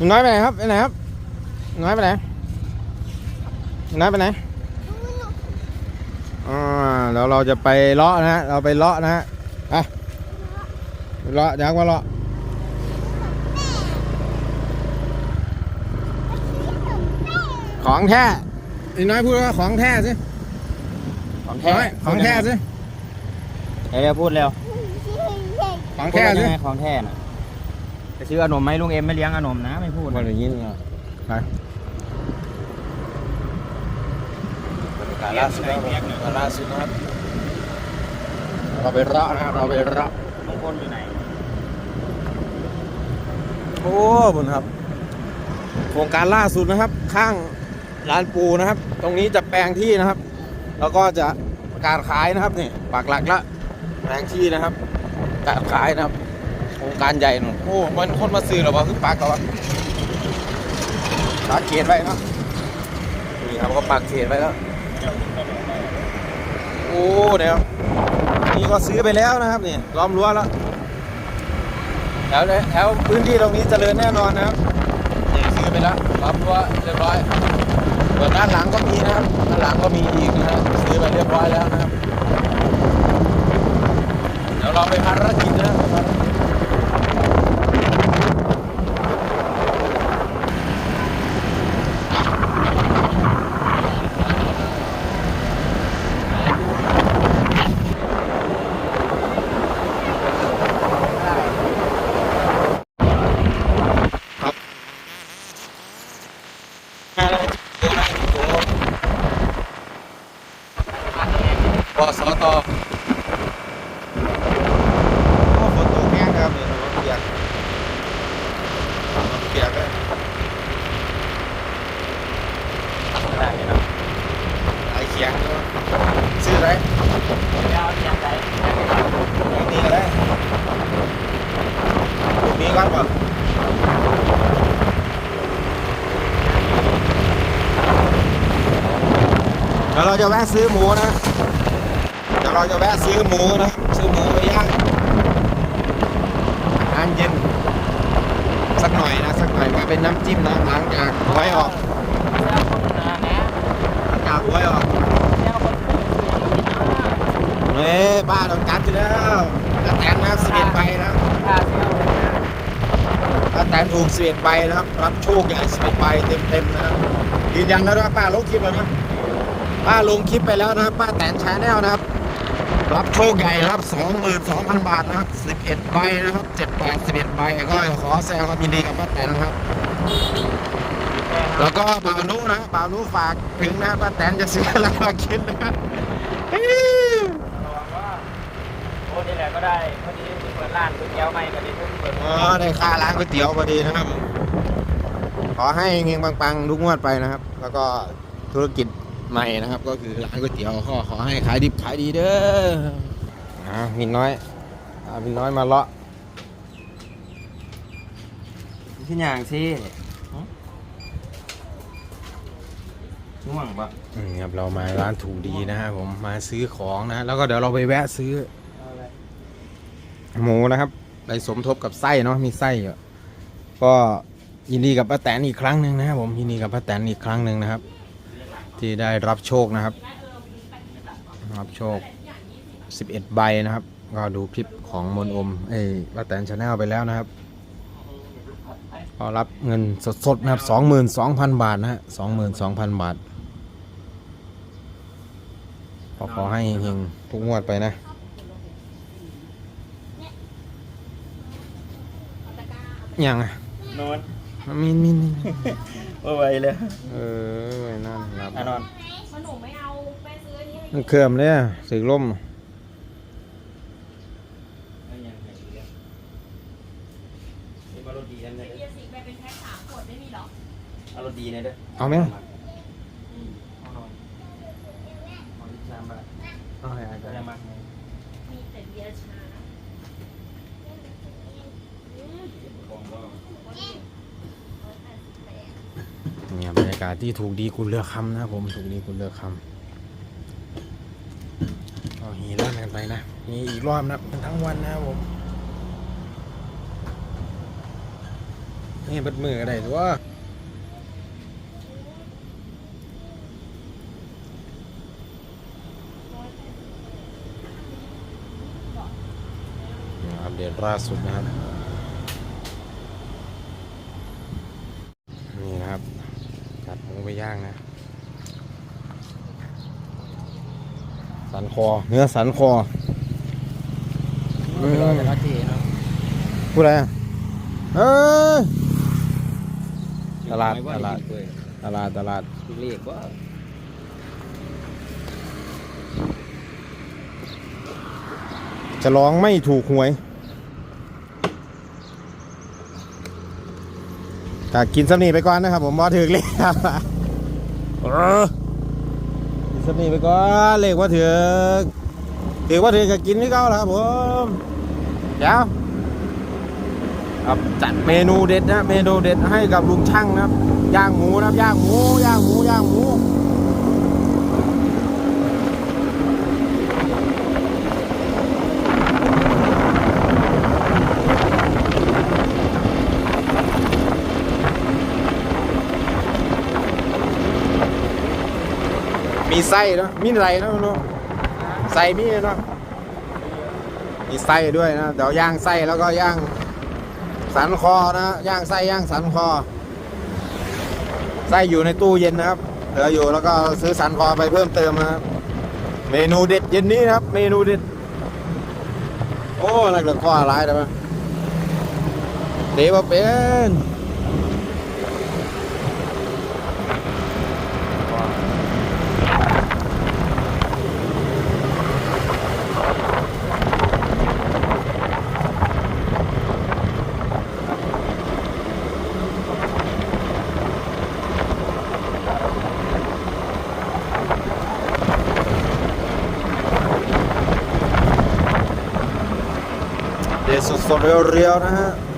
หนูน้อยไปไหนครับไปไหนครับหนูน้อยไปไหนหนูน้อยไปไหนอ่าเดี๋ยวเราจะไปเลาะนะฮะเราไปเลาะนะฮะไปไปเลาะอยากมาเลาะของแท้หนูน้อยพูดว่าของแท้สิของหนูแท้น้อยของแท้สิเอ้ยพูดเร็วของแท้พูดสิว่ายังไงของแท้น่ะ จะซื้อขนมไหมลุงเอ็มไม่เลี้ยงขนมนะไม่พูดมาอย่างนี้นะไปล่าสุดนะครับล่าสุดนะครับเราไปเลาะนะครับเราไปเลาะลุงพลอยู่ไหนโอ้บุญครับ โครงการล่าสุดนะครับ ข้างร้านปูนะครับ ตรงนี้จะแปลงที่นะครับ แล้วก็จะประการขายนะครับนี่ปากหลักละแปลงที่นะครับการขายนะครับ โครงการใหญ่หนูโอ้มันคนมาซื้อหรอวะคือปากก่อนปากเขตไว้เนาะนี่ครับก็ปากเขตไว้แล้วโอ้เดี๋ยวนี่ก็ซื้อไปแล้วนะครับนี่ล้อมรั้วแล้วแถวแถวพื้นที่ตรงนี้เจริญแน่นอนนะครับนี่ซื้อไปแล้วรับรั้วเรียบร้อยส่วนด้านหลังก็มีนะครับด้านหลังก็มีอีกนะฮะซื้อไปเรียบร้อยแล้วนะครับ เดี๋ยวเราไปภารกิจนะครับ ปสตโอ้ฝนตกแห้งครับเนี่ยรถเปียกรถเปียกเลยได้เนะไอเขียงเนอะซื้ออะไรแล้วเลี้ยงไหนลูกนี้ก็ได้ลูกนี้ก่อนป่ะเดี๋ยวเราจะแวะซื้อหมูนะ ดี๋ยวเราจะแวะซื้อหมูนะ ซื้อหมูไปย่างอาหารเย็น สักหน่อยนะ สักหน่อยมาเป็นน้ำจิ้มนะหลังจากหวยออกหลังจากหวยออกเฮ้ยบ้าต้องจัดอยู่แล้วกระแตนนะสิบเอ็ดใบนะกระแตนถูกสิบเอ็ดใบนะครับ รับโชคใหญ่สิบเอ็ดใบเต็มๆนะครับยืนยันแล้วนะป้าลงคลิปแล้วนะป้าลงคลิปไปแล้วนะครับป้าแตนชาแนลนะครับ รับโชคใหญ่ครับ22,000 บาทนะครับ11ใบนะครับ7 8 11ใบก็ขอแสดงความยินดีกับป้าแตนนะครับ แล้วก็บ่าวนุนะบ่าวนุฝากถึงนะป้าแตนจะซื้ออะไรมากินนะอิ๊วโอ้นี่แหละก็ได้พอดีเปิดร้านก๋วยเตี๋ยวใหม่พอดีเพิ่งเปิดอ๋อได้ค่าร้านก๋วยเตี๋ยวพอดีนะครับ ขอให้เงงปังๆทุกงวดไปนะครับ แล้วก็ธุรกิจ ใหม่นะครับ ก็คือร้านก๋วยเตี๋ยวขอขอให้ขายดิบขายดีเด้ออ่ามินน้อยอ่ามินน้อยมาเลาะที่อย่างสิง่วงปะอืมครับเรามาร้านถูกดีนะฮะผมมาซื้อของนะ แล้วก็เดี๋ยวเราไปแวะซื้อ หมูนะครับไปสมทบกับไส้เนาะมีไส้อยู่ก็ยินดีกับป้าแตนอีกครั้งหนึ่งนะครับผมยินดีกับป้าแตนอีกครั้งหนึ่งนะครับ ที่ได้รับโชคนะครับ รับโชค 11 ใบนะครับ ก็ดูคลิปของมนอมเอ้ยป้าแตนชาแนลไปแล้วนะครับก็รับเงินสดๆนะครับ 22,000 บาทนะฮะ22,000 บาทขอขอให้เฮงทุกงวดไปนะยังอะนอนมินมินมิน โอ้ยเลยเออไว้นั่นครับอะนอนเพราะหนูไม่เอาไปซื้ออันนี้ให้มันเคลื่อมเลยอะสึกล่มนี่มารถดีนั่นเลยเบียร์สิไปเป็นแพ็คสามขวดไม่มีหรอเอารถดีนะเด้อเอาไหม เอาหน่อยเอาอีกสามบาท เอาให้อาจ จะาร ได้ ย์ มา มีแต่เบียร์ชา เนี่ยบรรยากาศที่ถูกดีคุณเลือกคำนะผมถูกดีคุณเลือกคำเอาหีเล่นกันไปนะมีอีกรอบนะทั้งวันนะครับผมให้เบิดมือก็ได้ตัวอัปเดตล่าสุดนะครับ นี่นะครับจัดหมูไปย่างนะ สันคอ เนื้อสันคอไปรอแต่ละทีเนาะพูดอะไรอะเอ้ยตลาดไม่ว่ตลาดอีกเลยตลาดตลาดเรียกว่าจะร้องไม่ถูกหวยก็กินสำนีไปก่อนนะครับผมบอถือเลขครับเออ กินสนีไปก่อนเลขว่าถือถือว่าถือก็กินที่เก้าแล้วครับผมเดี๋ยวครับจัดเมนูเด็ดนะเมนูเด็ดให้กับลุงช่างนะครับย่างหมูนะครับย่างหมูย่างหมูย่างหมู มีไส้เนาะมีอะไรเนาะเนาะไส้มีเนาะมีไส้ด้วยนะเดี๋ยวย่างไส้แล้วก็ย่างสันคอนะย่างไส้ย่างสันคอไส้อยู่ในตู้เย็นนะครับเหลืออยู่แล้วก็ซื้อสันคอไปเพิ่มเติมนะครับเมนูเด็ดเย็นนี้นะครับ เมนูเด็ดโอ้อะไรเหลือข้ออะไรได้ปะเดี๋ยวเป็น เดสส